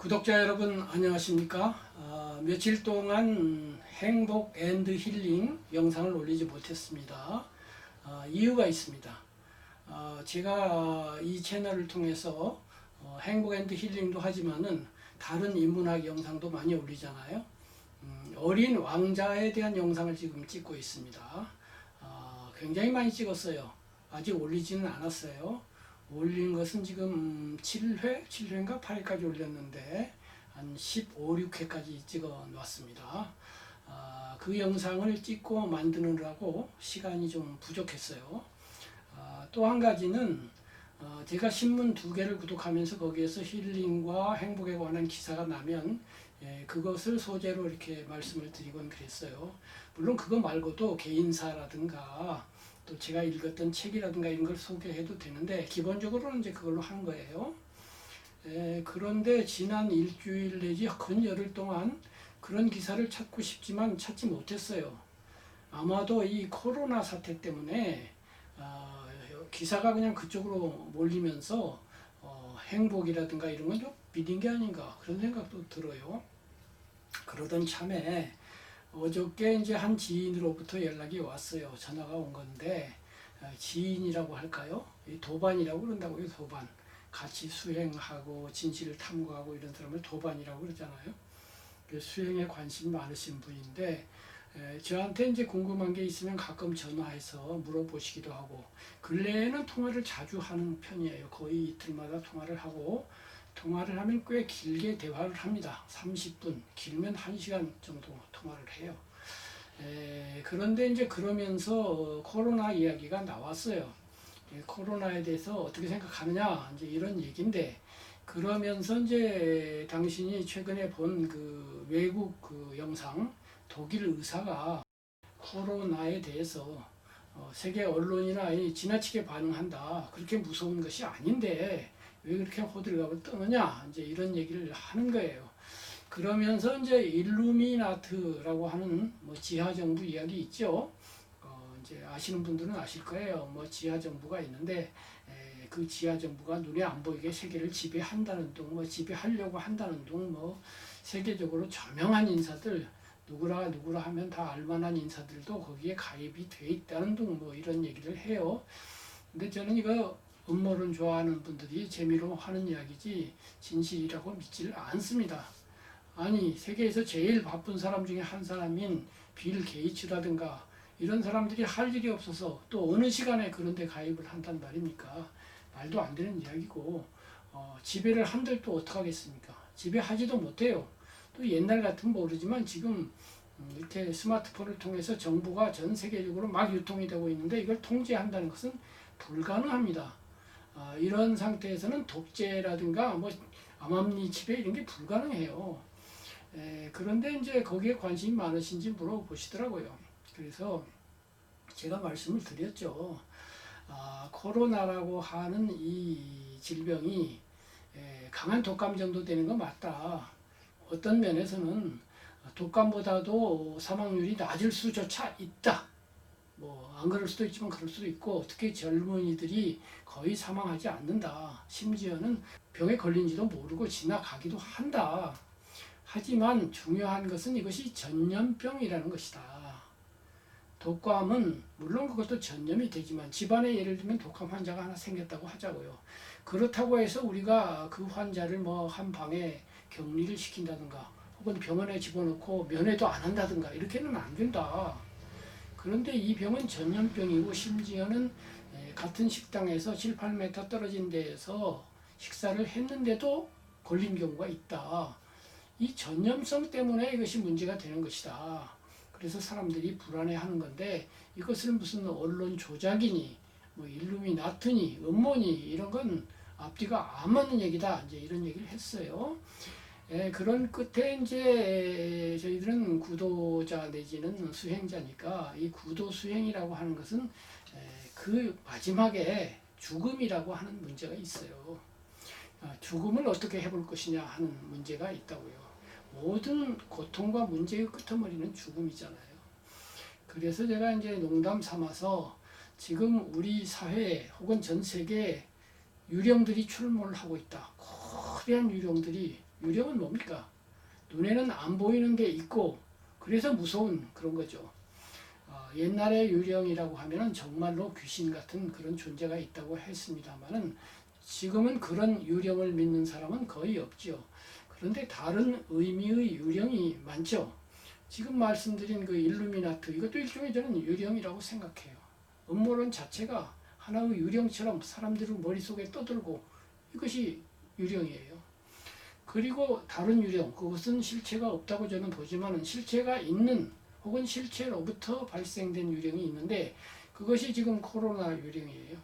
구독자 여러분 안녕하십니까? 아, 며칠 동안 행복 앤드 힐링 영상을 올리지 못했습니다. 아, 이유가 있습니다. 아, 제가 이 채널을 통해서 어, 행복 앤드 힐링도 하지만은 다른 인문학 영상도 많이 올리잖아요. 음, 어린 왕자에 대한 영상을 지금 찍고 있습니다. 아, 굉장히 많이 찍었어요. 아직 올리지는 않았어요. 올린 것은 지금 7회, 7회인가 8회까지 올렸는데 한 15, 6회까지 찍어 놨습니다. 아, 그 영상을 찍고 만드느라고 시간이 좀 부족했어요. 아, 또한 가지는 어, 제가 신문 두 개를 구독하면서 거기에서 힐링과 행복에 관한 기사가 나면 예, 그것을 소재로 이렇게 말씀을 드리곤 그랬어요. 물론 그거 말고도 개인사라든가 또 제가 읽었던 책이라든가 이런 걸 소개해도 되는데 기본적으로는 이제 그걸로 한 거예요. 에, 그런데 지난 일주일 내지 근 열흘 동안 그런 기사를 찾고 싶지만 찾지 못했어요. 아마도 이 코로나 사태 때문에 아, 기사가 그냥 그쪽으로 몰리면서 어, 행복이라든가 이런 건 좀 비린 게 아닌가 그런 생각도 들어요. 그러던 참에 어저께 이제 한 지인으로부터 연락이 왔어요. 전화가 온 건데 어, 지인이라고 할까요? 이 도반이라고 그런다고요. 도반. 같이 수행하고 진실을 탐구하고 이런 사람을 도반이라고 그러잖아요. 그 수행에 관심이 많으신 분인데 에, 저한테 이제 궁금한 게 있으면 가끔 전화해서 물어보시기도 하고 근래에는 통화를 자주 하는 편이에요. 거의 이틀마다 통화를 하고 통화를 하면 꽤 길게 대화를 합니다. 30분, 길면 1시간 정도 통화를 해요. 에, 그런데 이제 그러면서 어, 코로나 이야기가 나왔어요. 예, 코로나에 대해서 어떻게 생각하느냐, 이제 이런 얘기인데, 그러면서 이제 당신이 최근에 본 그 외국 그 영상, 독일 의사가 코로나에 대해서 어, 세계 언론이나 이 지나치게 반응한다. 그렇게 무서운 것이 아닌데, 왜 그렇게 호들갑을 떠느냐 이제 이런 얘기를 하는 거예요. 그러면서 이제 일루미나트라고 하는 뭐 지하 정부 이야기 있죠. 어 이제 아시는 분들은 아실 거예요. 뭐 지하 정부가 있는데 에, 그 지하 정부가 눈에 안 보이게 세계를 지배한다는 둥, 뭐 지배하려고 한다는 둥, 뭐 세계적으로 저명한 인사들 누구라 누구라 하면 다 알만한 인사들도 거기에 가입이 돼 있다는 둥, 뭐 이런 얘기를 해요. 근데 저는 이거 음모론 좋아하는 분들이 재미로 하는 이야기지 진실이라고 믿지를 않습니다. 아니 세계에서 제일 바쁜 사람 중에 한 사람인 빌 게이츠라든가 이런 사람들이 할 일이 없어서 또 어느 시간에 그런 데 가입을 한단 말입니까? 말도 안 되는 이야기고 어, 지배를 한들 또 어떡하겠습니까? 지배하지도 못해요. 또 옛날 같으면 모르지만 지금 음, 이렇게 스마트폰을 통해서 정보가 전 세계적으로 막 유통이 되고 있는데 이걸 통제한다는 것은 불가능합니다. 아, 이런 상태에서는 독재라든가 뭐 암암리 지배 이런 게 불가능해요. 에, 그런데 이제 거기에 관심이 많으신지 물어보시더라고요. 그래서 제가 말씀을 드렸죠. 아, 코로나라고 하는 이 질병이 에, 강한 독감 정도 되는 거 맞다. 어떤 면에서는 독감보다도 사망률이 낮을 수조차 있다. 뭐 안 그럴 수도 있지만 그럴 수도 있고 특히 젊은이들이 거의 사망하지 않는다. 심지어는 병에 걸린지도 모르고 지나가기도 한다. 하지만 중요한 것은 이것이 전염병이라는 것이다. 독감은 물론 그것도 전염이 되지만 집안에 예를 들면 독감 환자가 하나 생겼다고 하자고요. 그렇다고 해서 우리가 그 환자를 뭐 한 방에 격리를 시킨다든가 혹은 병원에 집어넣고 면회도 안 한다든가 이렇게는 안 된다. 그런데 이 병은 전염병이고 심지어는 에, 같은 식당에서 7, 8m 떨어진 데에서 식사를 했는데도 걸린 경우가 있다. 이 전염성 때문에 이것이 문제가 되는 것이다. 그래서 사람들이 불안해하는 건데 이것을 무슨 언론 조작이니 뭐 일루미나트니 음모니 이런 건 앞뒤가 안 맞는 얘기다. 이제 이런 얘기를 했어요. 예, 그런 끝에 이제 저희들은 구도자 내지는 수행자니까 이 구도 수행이라고 하는 것은 에, 그 마지막에 죽음이라고 하는 문제가 있어요. 아, 죽음을 어떻게 해볼 것이냐 하는 문제가 있다고요. 모든 고통과 문제의 끄트머리는 죽음이잖아요. 그래서 제가 이제 농담 삼아서 지금 우리 사회 혹은 전 세계에 유령들이 출몰하고 있다. 거대한 유령들이 유령은 뭡니까? 눈에는 안 보이는 게 있고 그래서 무서운 그런 거죠. 어, 옛날에 유령이라고 하면은 정말로 귀신 같은 그런 존재가 있다고 했습니다만은 지금은 그런 유령을 믿는 사람은 거의 없죠. 그런데 다른 의미의 유령이 많죠. 지금 말씀드린 그 일루미나트 이것도 일종의 저는 유령이라고 생각해요. 음모론 자체가 하나의 유령처럼 사람들의 머릿속에 떠들고 이것이 유령이에요. 그리고 다른 유령 그것은 실체가 없다고 저는 보지만 실체가 있는 혹은 실체로부터 발생된 유령이 있는데 그것이 지금 코로나 유령이에요.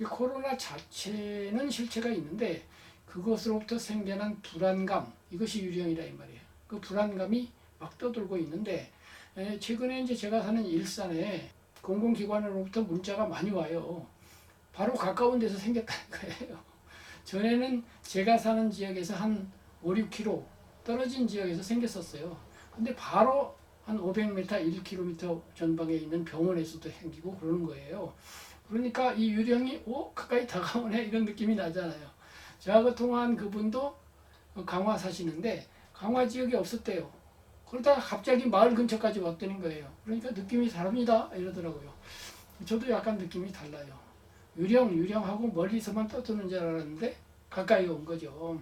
이 코로나 자체는 실체가 있는데 그것으로부터 생겨난 불안감 이것이 유령이라 이 말이에요. 그 불안감이 막 떠돌고 있는데 에, 최근에 이제 제가 사는 일산에 공공기관으로부터 문자가 많이 와요. 바로 가까운 데서 생겼다는 거예요. 전에는 제가 사는 지역에서 한 5, 6km 떨어진 지역에서 생겼었어요. 근데 바로 한 500m, 1km 전방에 있는 병원에서도 생기고 그러는 거예요. 그러니까 이 유령이 오 가까이 다가오네 이런 느낌이 나잖아요. 저하고 통화한 그분도 강화 사시는데 강화 지역이 없었대요. 그러다가 갑자기 마을 근처까지 왔다는 거예요. 그러니까 느낌이 다릅니다 이러더라고요. 저도 약간 느낌이 달라요. 유령 유령하고 멀리서만 떠드는 줄 알았는데 가까이 온 거죠.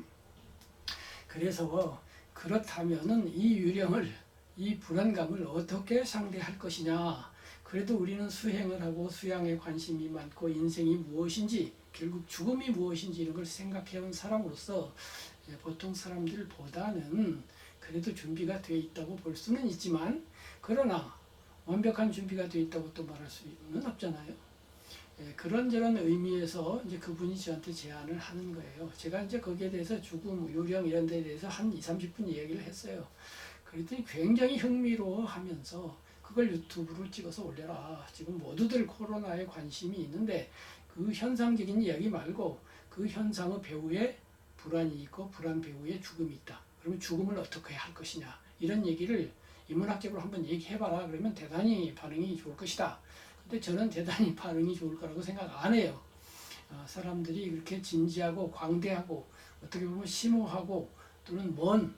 그래서 그렇다면은 이 유령을 이 불안감을 어떻게 상대할 것이냐. 그래도 우리는 수행을 하고 수양에 관심이 많고 인생이 무엇인지 결국 죽음이 무엇인지 이런 걸 생각해 온 사람으로서 예, 보통 사람들보다는 그래도 준비가 되어 있다고 볼 수는 있지만 그러나 완벽한 준비가 되어 있다고 또 말할 수는 없잖아요. 예, 그런저런 의미에서 이제 그분이 저한테 제안을 하는 거예요. 제가 이제 거기에 대해서 죽음, 요령 이런 데에 대해서 한 2, 30분 얘기를 했어요. 그랬더니 굉장히 흥미로워 하면서 그걸 유튜브로 찍어서 올려라. 지금 모두들 코로나에 관심이 있는데 그 현상적인 이야기 말고 그 현상의 배후에 불안이 있고 불안 배후에 죽음이 있다. 그러면 죽음을 어떻게 할 것이냐. 이런 얘기를 인문학적으로 한번 얘기해봐라. 그러면 대단히 반응이 좋을 것이다. 근데 저는 대단히 반응이 좋을 거라고 생각 안 해요. 어, 사람들이 그렇게 진지하고 광대하고 어떻게 보면 심오하고 또는 먼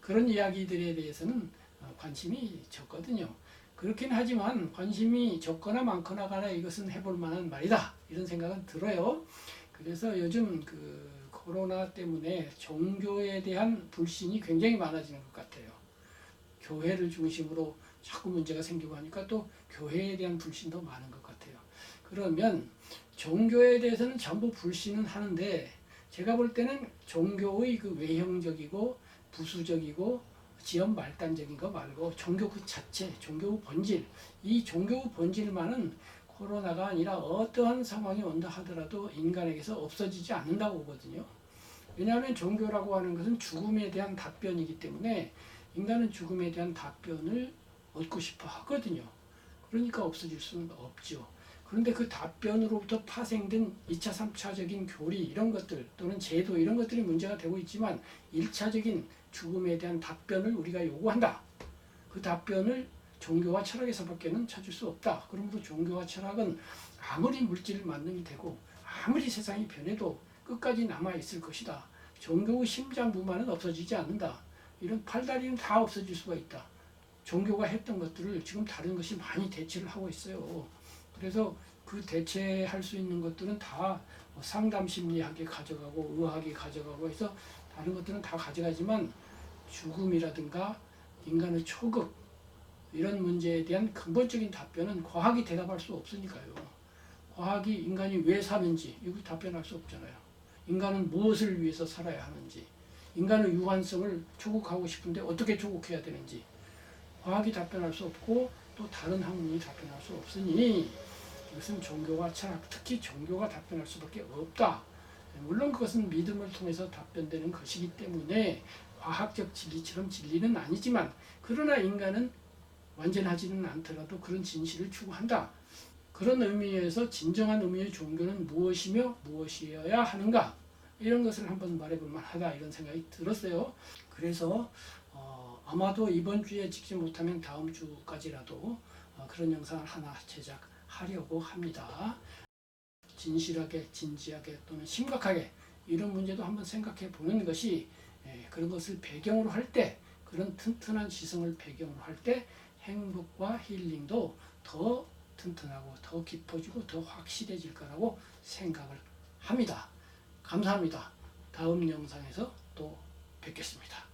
그런 이야기들에 대해서는 어, 관심이 적거든요. 그렇긴 하지만 관심이 적거나 많거나 간에 이것은 해볼 만한 말이다. 이런 생각은 들어요. 그래서 요즘 그 코로나 때문에 종교에 대한 불신이 굉장히 많아지는 것 같아요. 교회를 중심으로 자꾸 문제가 생기고 하니까 또 교회에 대한 불신도 많은 것 같아요. 그러면 종교에 대해서는 전부 불신은 하는데 제가 볼 때는 종교의 그 외형적이고 부수적이고 지연 말단적인 거 말고 종교 그 자체, 종교 본질, 이 종교 본질만은 코로나가 아니라 어떠한 상황이 온다 하더라도 인간에게서 없어지지 않는다고 보거든요. 왜냐하면 종교라고 하는 것은 죽음에 대한 답변이기 때문에 인간은 죽음에 대한 답변을 얻고 싶어 하거든요. 그러니까 없어질 수는 없죠. 그런데 그 답변으로부터 파생된 2차, 3차적인 교리 이런 것들 또는 제도 이런 것들이 문제가 되고 있지만 1차적인 죽음에 대한 답변을 우리가 요구한다. 그 답변을 종교와 철학에서밖에는 찾을 수 없다. 그러므로 종교와 철학은 아무리 물질을 만능이 되고 아무리 세상이 변해도 끝까지 남아 있을 것이다. 종교의 심장 부만은 없어지지 않는다. 이런 팔다리는 다 없어질 수가 있다. 종교가 했던 것들을 지금 다른 것이 많이 대체를 하고 있어요. 그래서 그 대체할 수 있는 것들은 다 상담 심리학에 가져가고 의학에 가져가고 해서 다른 것들은 다 가져가지만 죽음이라든가 인간의 초극 이런 문제에 대한 근본적인 답변은 과학이 대답할 수 없으니까요. 과학이 인간이 왜 사는지 이거 답변할 수 없잖아요. 인간은 무엇을 위해서 살아야 하는지, 인간의 유한성을 조국하고 싶은데 어떻게 조국해야 되는지 과학이 답변할 수 없고 또 다른 학문이 답변할 수 없으니 이것은 종교와 철학, 특히 종교가 답변할 수밖에 없다. 물론 그것은 믿음을 통해서 답변되는 것이기 때문에 과학적 진리처럼 진리는 아니지만 그러나 인간은 완전하지는 않더라도 그런 진실을 추구한다. 그런 의미에서 진정한 의미의 종교는 무엇이며 무엇이어야 하는가 이런 것을 한번 말해볼 만하다 이런 생각이 들었어요. 그래서 어, 아마도 이번 주에 찍지 못하면 다음 주까지라도 어, 그런 영상을 하나 제작하려고 합니다. 진실하게 진지하게 또는 심각하게 이런 문제도 한번 생각해 보는 것이 에, 그런 것을 배경으로 할 때 그런 튼튼한 지성을 배경으로 할 때 행복과 힐링도 더 튼튼하고 더 깊어지고 더 확실해질 거라고 생각을 합니다. 감사합니다. 다음 영상에서 또 뵙겠습니다.